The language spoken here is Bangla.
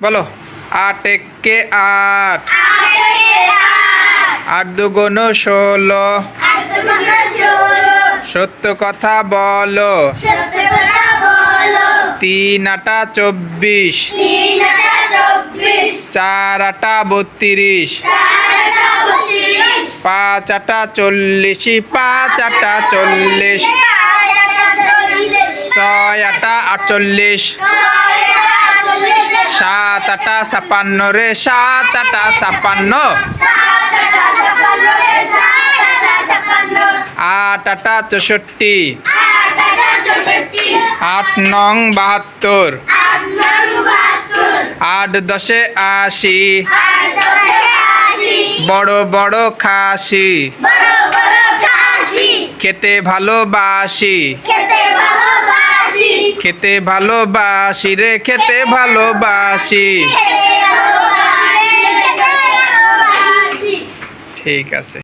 বলো। আট একে আট। আট দুগুণ ষোলো। সত্য কথা বলো। তিন আটা চব্বিশ। চার আটা বত্রিশ। পাঁচ আটা চল্লিশ। পাঁচ আটা চল্লিশ। ছয় আটা আটচল্লিশ। সাত আটা রে সাত আটা ছাপান্ন। আট আটা চৌষট্টি। আট নং বাহাত্তর। আট দশে আশি। বড় বড় খাসি। খেতে ভালোবাসি। খেতে ভালোবাসি রে খেতে ভালোবাসি। ঠিক আছে।